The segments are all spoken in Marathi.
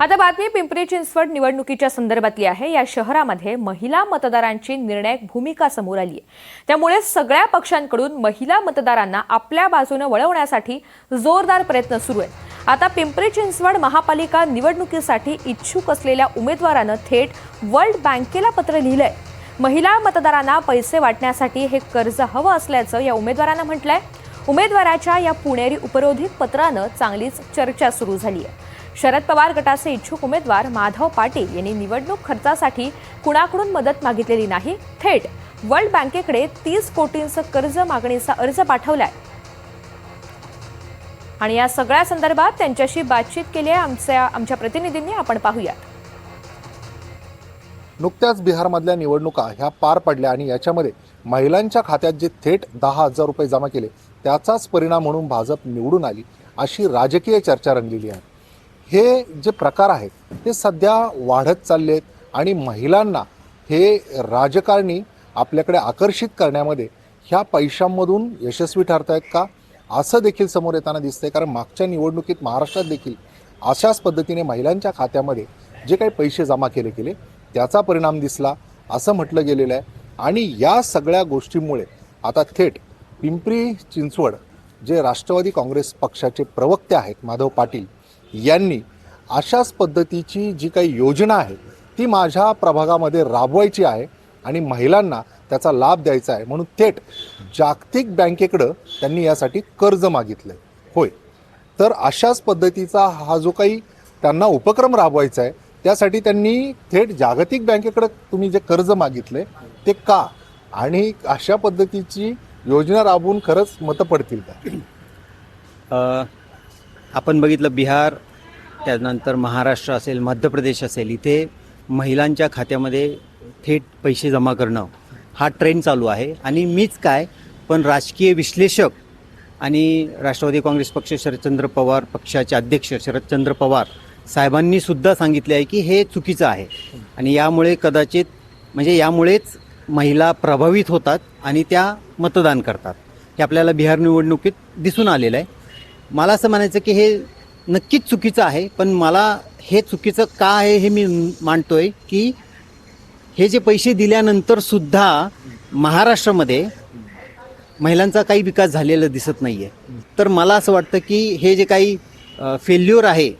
आता बातमी पिंपरी चिंचवड निवडणुकीच्या संदर्भातली आहे. या शहरामध्ये महिला मतदारांची निर्णायक भूमिका समोर आली आहे. त्यामुळे सगळ्या पक्षांकडून महिला मतदारांना आपल्या बाजूने वळवण्यासाठी जोरदार प्रयत्न सुरू आहेत. आता पिंपरी चिंचवड महापालिका निवडणुकीसाठी इच्छुक असलेल्या उमेदवारानं थेट वर्ल्ड बँकेला पत्र लिहिलंय. महिला मतदारांना पैसे वाटण्यासाठी हे कर्ज हवं असल्याचं या उमेदवारानं म्हटलंय. उमेदवाराच्या या पुणेरी उपरोधिक पत्रानं चांगलीच चर्चा सुरू झाली आहे. शरद पवार गटाचे इच्छुक उमेदवार माधव पाटील यांनी निवडणूक खर्चासाठी कुणाकडून मदत मागितलेली नाही? थेट वर्ल्ड बँकेकडे तीस कोटींचं कर्ज मागणीचा अर्ज पाठवलाय. आणि या सगळ्या संदर्भात त्यांच्याशी बातचीत केली आहे आमच्या आमच्या प्रतिनिधींनी. आपण पाहूयात. नुकत्याच बिहारमधल्या निवडणुका ह्या पार पडल्या आणि याच्यामध्ये महिलांच्या खात्यात जे थेट दहा हजार रुपये जमा केले त्याचाच परिणाम म्हणून भाजप निवडून आली अशी राजकीय चर्चा रंगलेली आहे. हे जे प्रकार आहेत ते सध्या वाढत चालले आहेत आणि महिलांना हे राजकारणी आपल्याकडे आकर्षित करण्यामध्ये ह्या पैशांमधून यशस्वी ठरत आहेत का? असं देखील समोर येताना दिसतंय कारण मागच्या निवडणुकीत महाराष्ट्रात देखील अशाच पद्धतीने महिलांच्या खात्यामध्ये जे काही पैसे जमा केले गेले त्याचा परिणाम दिसला असं म्हटलं गेलेलं आहे. आणि या सगळ्या गोष्टींमुळे आता थेट पिंपरी चिंचवड जे राष्ट्रवादी काँग्रेस पक्षाचे प्रवक्ते आहेत माधव पाटील यांनी अशाच पद्धतीची जी काही योजना आहे ती माझ्या प्रभागामध्ये राबवायची आहे आणि महिलांना त्याचा लाभ द्यायचा आहे म्हणून थेट जागतिक बँकेकडं त्यांनी यासाठी कर्ज मागितलं आहे होय. तर अशाच पद्धतीचा हा जो काही त्यांना उपक्रम राबवायचा आहे त्यासाठी त्यांनी थेट जागतिक बँकेकडं तुम्ही जे कर्ज मागितले ते का? आणि अशा पद्धतीची योजना राबवून खरंच मतं पडतील का? आपण बघितलं बिहार त्यानंतर महाराष्ट्र असेल मध्य प्रदेश असेल इथे महिलांच्या खात्यामध्ये थेट पैसे जमा करणं हा ट्रेंड चालू आहे. आणि मीच काय पण राजकीय विश्लेषक आणि राष्ट्रवादी काँग्रेस पक्ष शरदचंद्र पवार पक्षाचे अध्यक्ष शरदचंद्र पवार साहेबांनी सुद्धा सांगितले आहे की हे चुकीचं आहे. आणि यामुळे कदाचित म्हणजे यामुळेच महिला प्रभावित होतात आणि त्या मतदान करतात. हे आपल्याला बिहार निवडणुकीत दिसून आलेलं आहे. मला असं म्हणायचं की हे नक्कीच चुकीचं आहे पण मला हे चुकीचं का आहे हे मी मांडतोय की हे जे पैसे दिल्यानंतर सुद्धा महाराष्ट्रामध्ये महिलांचा काही विकास झालेला दिसत नाही आहे तर मला असं वाटतं की हे जे काही फेल्युअर आहे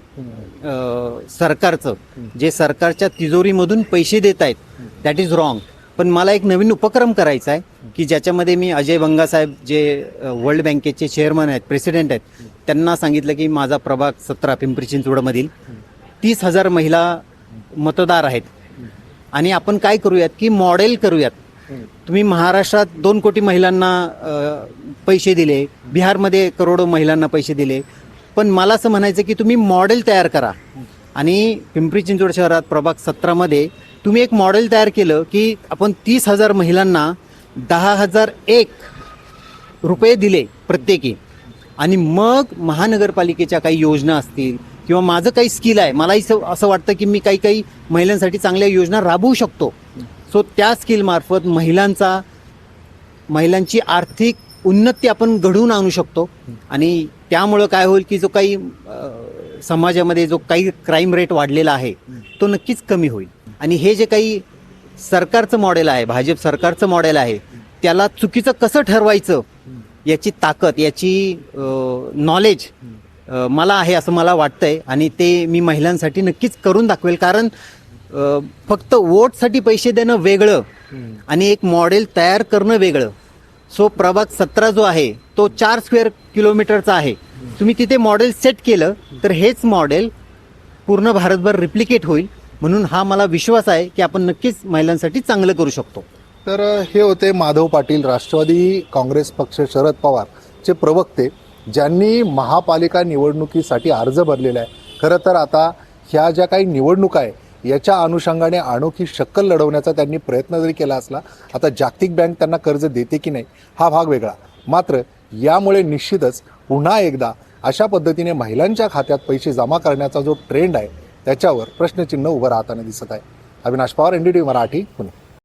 सरकारचं जे सरकारच्या तिजोरीमधून पैसे देत आहेत दॅट इज रॉंग पण मला एक नवीन उपक्रम करायचा आहे की ज्याच्यामध्ये मी अजय बंगासाहेब जे वर्ल्ड बँकेचे चेअरमन आहेत प्रेसिडेंट आहेत त्यांना सांगितलं की माझा प्रभाग सतरा पिंपरी चिंचवडमधील तीस हजार महिला मतदार आहेत. आणि आपण काय करूयात की मॉडेल करूयात. तुम्ही महाराष्ट्रात दोन कोटी महिलांना पैसे दिले बिहारमध्ये करोडो महिलांना पैसे दिले पण मला असं म्हणायचं की तुम्ही मॉडेल तयार करा. आणि पिंपरी चिंचवड शहरात प्रभाग सतरामध्ये तुम्ही एक मॉडेल तयार केलं की आपण तीस हजार महिलांना दहा हजार एक रुपये दिले प्रत्येकी. आणि मग महानगरपालिकेच्या काही योजना असतील किंवा माझं काही स्किल आहे मलाही असं असं वाटतं की मी काही काही महिलांसाठी चांगल्या योजना राबवू शकतो. सो त्या स्किलमार्फत महिलांचा महिलांची आर्थिक उन्नती आपण घडवून आणू शकतो. आणि त्यामुळं काय होईल की जो काही समाजामध्ये जो काही क्राईम रेट वाढलेला आहे तो नक्कीच कमी होईल. आणि हे जे काही सरकारचं मॉडेल आहे भाजप सरकारचं मॉडेल आहे त्याला चुकीचं कसं ठरवायचं याची ताकद याची नॉलेज मला आहे असं मला वाटतंय आणि ते मी महिलांसाठी नक्कीच करून दाखवेल. कारण फक्त वोटसाठी पैसे देणं वेगळं आणि एक मॉडेल तयार करणं वेगळं. सो प्रभाग सतरा जो आहे तो चार स्क्वेअर किलोमीटरचा आहे. तुम्ही तिथे मॉडेल सेट केलं तर हेच मॉडेल पूर्ण भारतभर रिप्लिकेट होईल. म्हणून हा मला विश्वास आहे की आपण नक्कीच महिलांसाठी चांगलं करू शकतो. तर हे होते माधव पाटील राष्ट्रवादी काँग्रेस पक्ष शरद पवार चे प्रवक्ते ज्यांनी महापालिका निवडणुकीसाठी अर्ज भरलेला आहे. खरं तर आता ह्या ज्या काही निवडणुका आहे याच्या अनुषंगाने अनोखी शक्कल लढवण्याचा त्यांनी प्रयत्न जरी केला असला आता जागतिक बँक त्यांना कर्ज देते की नाही हा भाग वेगळा. मात्र यामुळे निश्चितच पुन्हा एकदा अशा पद्धतीने महिलांच्या खात्यात पैसे जमा करण्याचा जो ट्रेंड आहे त्याच्यावर प्रश्नचिन्ह उभं राहताना दिसत आहे. Avinash Pawar N D T Marathi Pune.